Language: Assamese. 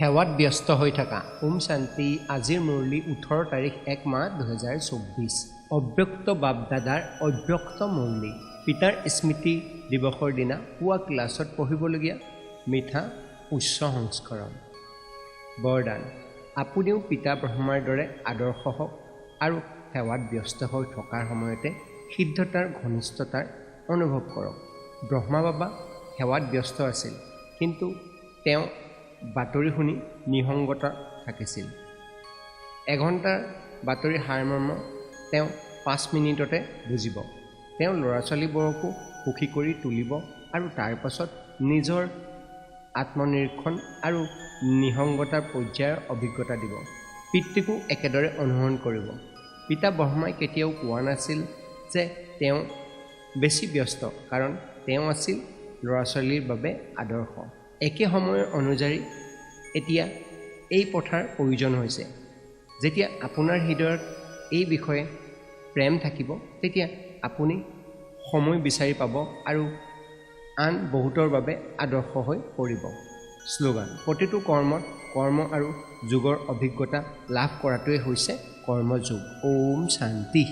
সেৱাত ব্যস্ত হৈ থকা। ওম শান্তি আজিৰ মুৰলী ওঠৰ তাৰিখ এক মাহ দুহেজাৰ চৌব্বিছ। অব্যক্ত বাপদাদাৰ অব্যক্ত মুৰলী। পিতাৰ স্মৃতি দিৱসৰ দিনা পুৱা ক্লাছত পঢ়িবলগীয়া মিঠা উচ্চ সংস্কৰণ। বৰদান। আপুনিও পিতা ব্ৰহ্মাৰ দৰে আদৰ্শ হওক আৰু সেৱাত ব্যস্ত হৈ থকাৰ সময়তে সিদ্ধতাৰ ঘনিষ্ঠতাৰ অনুভৱ কৰক। ব্ৰহ্মা বাবা সেৱাত ব্যস্ত আছিল কিন্তু তেওঁ বাতৰি শুনি নিসংগতা থাকিছিল। এঘণ্টাৰ বাতৰিৰ সাৰমৰ্ম তেওঁ পাঁচ মিনিটতে বুজিব। তেওঁ ল'ৰা ছোৱালীবোৰকো সুখী কৰি তুলিব আৰু তাৰ পাছত নিজৰ আত্মনিৰীক্ষণ আৰু নিসংগতাৰ পৰ্যায়ৰ অভিজ্ঞতা দিব। পিতৃকো একেদৰে অনুসৰণ কৰিব। পিতা ব্ৰহ্মাই কেতিয়াও কোৱা নাছিল যে তেওঁ বেছি ব্যস্ত কাৰণ তেওঁ আছিল ল'ৰা ছোৱালীৰ বাবে আদৰ্শ। একে সময়ৰ অনুযায়ী এতিয়া এই পথাৰ প্ৰয়োজন হৈছে। যেতিয়া আপোনাৰ হৃদয়ত এই বিষয়ে প্ৰেম থাকিব তেতিয়া আপুনি সময় বিচাৰি পাব আৰু আন বহুতৰ বাবে আদৰ্শ হৈ পৰিব। শ্লোগান প্ৰতিটো কৰ্মত কৰ্ম আৰু যোগৰ অভিজ্ঞতা লাভ কৰাটোৱে হৈছে কৰ্মযোগ। ওম শান্তি।